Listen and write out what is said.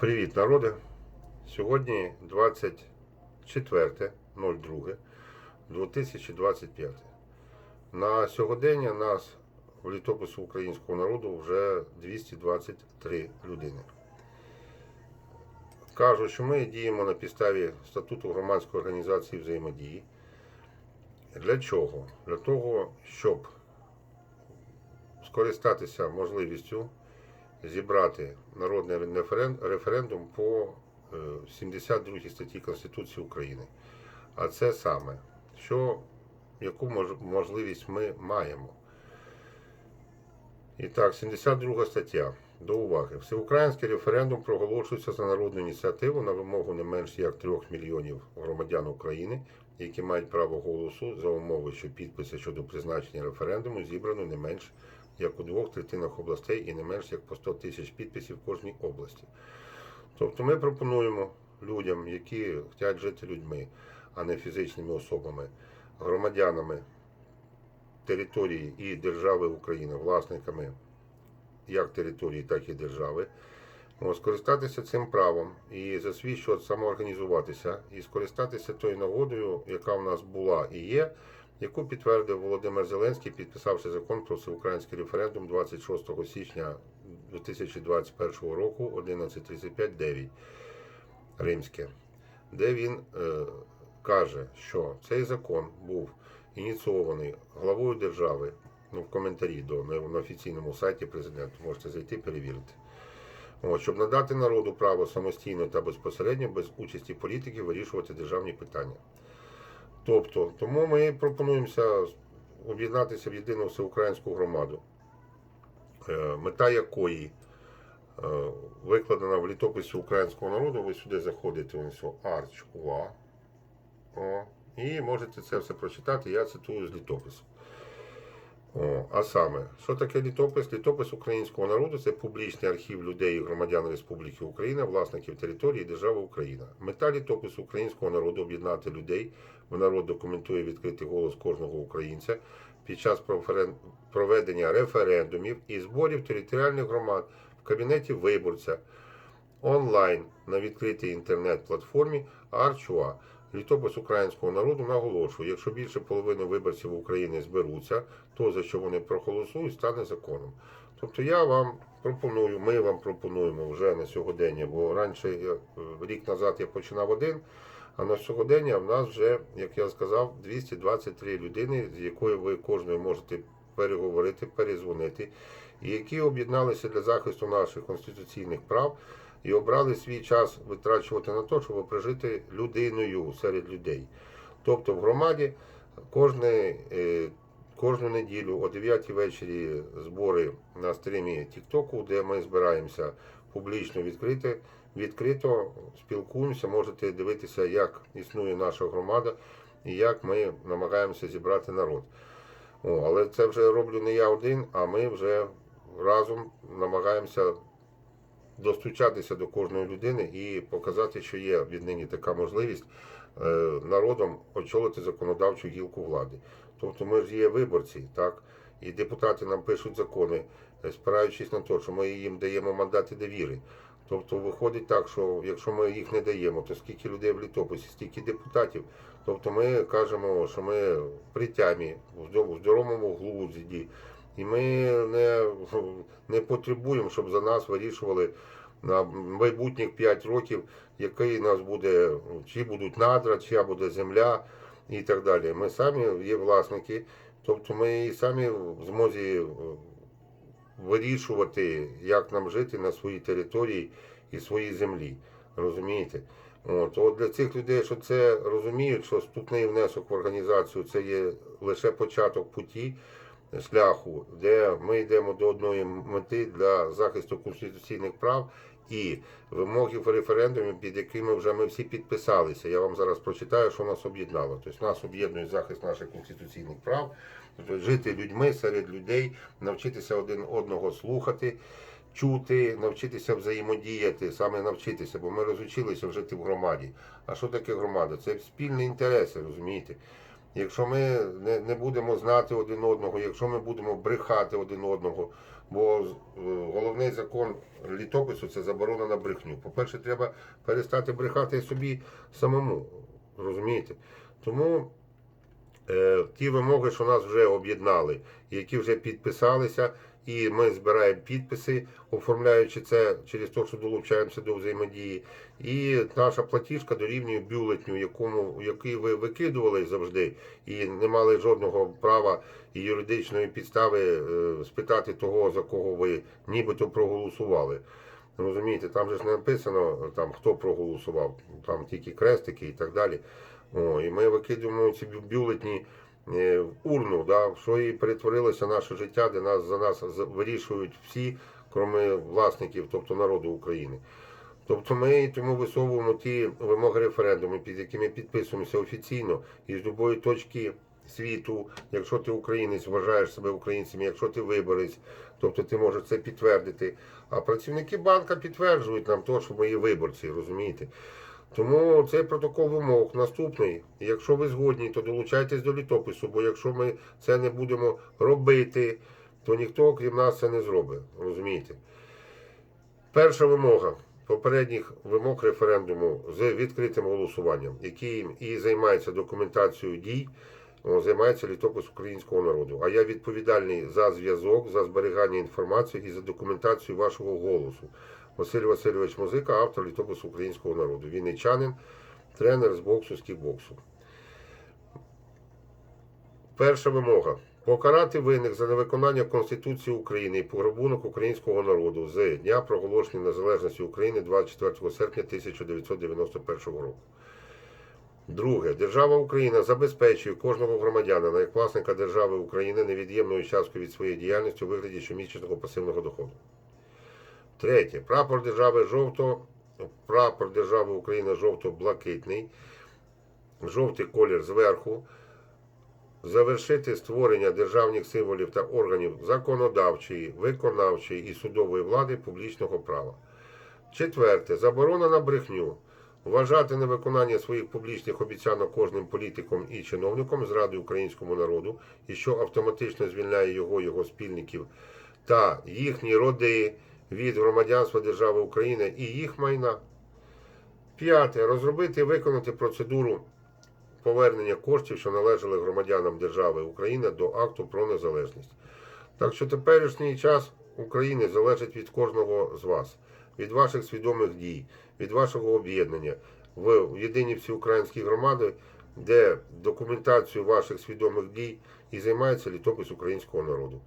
Привіт, народи! Сьогодні 24.02.2025. На сьогодення нас в літопису українського народу вже 223 людини. Кажуть, що ми діємо на підставі статуту громадської організації взаємодії. Для чого? Для того, щоб скористатися можливістю зібрати народний референдум по е, 72 статті Конституції України. А це саме, що, яку можливість ми маємо. І так, 72 стаття. До уваги. Всеукраїнський референдум проголошується за народну ініціативу на вимогу не менш як 3 мільйонів громадян України, які мають право голосу за умови, що підписи щодо призначення референдуму зібрано не менш як у двох третинах областей і не менш як по 100 тисяч підписів кожній області. Тобто ми пропонуємо людям, які хочуть жити людьми, а не фізичними особами, громадянами території і держави України, власниками як території, так і держави, скористатися цим правом і за свій счет самоорганізуватися, і скористатися тою нагодою, яка в нас була і є, яку підтвердив Володимир Зеленський, підписавши закон про всеукраїнський референдум 26 січня 2021 року 11.35.9 Римське, де він е, каже, що цей закон був ініційований главою держави. Ну, в коментарі до на, офіційному сайті президента можете зайти перевірити. От, щоб надати народу право самостійно та безпосередньо, без участі політиків, вирішувати державні питання. Тобто, тому ми пропонуємося об'єднатися в єдину всеукраїнську громаду, е, мета якої е, викладена в літописі українського народу. Ви сюди заходите, ось Арч УА. І можете це все прочитати. Я цитую з літопису. О, а саме, що таке літопис? Літопис українського народу це публічний архів людей і громадян Республіки Україна, власників території держави Україна. Мета літопису українського народу об'єднати людей, бо народ документує відкритий голос кожного українця під час проферен- проведення референдумів і зборів територіальних громад в кабінеті виборця онлайн на відкритій інтернет-платформі Арчуа. Літопис українського народу наголошує, якщо більше половини виборців України зберуться, то за що вони проголосують, стане законом. Тобто я вам пропоную, ми вам пропонуємо вже на сьогодення, бо раніше е, рік назад я починав один, а на сьогодення в нас вже, як я сказав, 223 людини, з якою ви кожною можете переговорити, перезвонити, які об'єдналися для захисту наших конституційних прав і обрали свій час витрачувати на те, щоб прожити людиною серед людей. Тобто в громаді кожне, е, кожну неділю о 9 вечорі збори на стрімі Тіктоку, де ми збираємося публічно відкрити, відкрито спілкуємося, можете дивитися, як існує наша громада і як ми намагаємося зібрати народ. О, але це вже роблю не я один, а ми вже разом намагаємося достучатися до кожної людини і показати, що є віднині така можливість е, народом очолити законодавчу гілку влади. Тобто ми ж є виборці, так? І депутати нам пишуть закони, е, спираючись на те, що ми їм даємо мандати довіри. Тобто виходить так, що якщо ми їх не даємо, то скільки людей в літописі, стільки депутатів. Тобто ми кажемо, що ми при тямі, в здо- в здоровому глузді, і ми не, не потребуємо, щоб за нас вирішували на майбутніх 5 років, який нас буде, чи будуть надра, чия буде земля і так далі. Ми самі є власники, тобто ми і самі в змозі е, вирішувати, як нам жити на своїй території і своїй землі. Розумієте? От, от для цих людей, що це розуміють, що вступний внесок в організацію це є лише початок путі, шляху, де ми йдемо до одної мети для захисту конституційних прав і вимоги в референдумі, під якими вже ми всі підписалися. Я вам зараз прочитаю, що нас об'єднало. Тобто нас об'єднує захист наших конституційних прав, жити людьми серед людей, навчитися один одного слухати. Чути, навчитися взаємодіяти, саме навчитися, бо ми розучилися жити в громаді. А що таке громада? Це спільні інтереси, розумієте? Якщо ми не, не будемо знати один одного, якщо ми будемо брехати один одного, Бо е, головний закон літопису це заборона на брехню. По-перше, треба перестати брехати собі самому. Розумієте? Тому е, ті вимоги, що нас вже об'єднали, які вже підписалися, і ми збираємо підписи, оформляючи це через те, що долучаємося до взаємодії. І наша платіжка дорівнює бюлетню, якому, який ви викидували завжди, і не мали жодного права і юридичної підстави е, спитати того, за кого ви нібито проголосували. Розумієте, там же ж не написано, там, хто проголосував, там тільки крестики і так далі. О, і ми викидуємо ці бюлетні в урну, да, що і перетворилося наше життя, де нас за нас вирішують всі, крім власників, тобто народу України. Тобто ми тому висовуємо ті вимоги референдуму, під якими підписуємося офіційно і з будь-якої точки світу, якщо ти українець, вважаєш себе українцем, якщо ти виборець, тобто ти можеш це підтвердити. А працівники банка підтверджують нам то, що ми є виборці, розумієте? Тому цей протокол вимог наступний. Якщо ви згодні, то долучайтесь до літопису, бо якщо ми це не будемо робити, то ніхто, крім нас, це не зробить. Розумієте? Перша вимога попередніх вимог референдуму з відкритим голосуванням, який і займається документацією дій, займається літопис українського народу. А я відповідальний за зв'язок, за зберігання інформації і за документацію вашого голосу. Василь Васильович Музика, автор літопису українського народу. Вінничанин, тренер з боксу з кікбоксу. Перша вимога. Покарати винних за невиконання Конституції України і пограбунок українського народу з дня проголошення незалежності України 24 серпня 1991 року. Друге. Держава Україна забезпечує кожного громадянина як власника держави України невід'ємною часткою від своєї діяльності у вигляді щомісячного пасивного доходу. Третє. Прапор держави жовто, прапор держави України жовто-блакитний, жовтий колір зверху. Завершити створення державних символів та органів законодавчої, виконавчої і судової влади публічного права. Четверте. Заборона на брехню. Вважати невиконання своїх публічних обіцянок кожним політиком і чиновником зради українському народу, і що автоматично звільняє його, його спільників та їхні роди від громадянства держави України і їх майна. П'яте. Розробити і виконати процедуру повернення коштів, що належали громадянам держави Україна до акту про незалежність. Так що теперішній час України залежить від кожного з вас, від ваших свідомих дій, від вашого об'єднання в єдині всеукраїнські громади, де документацією ваших свідомих дій і займається літопис українського народу.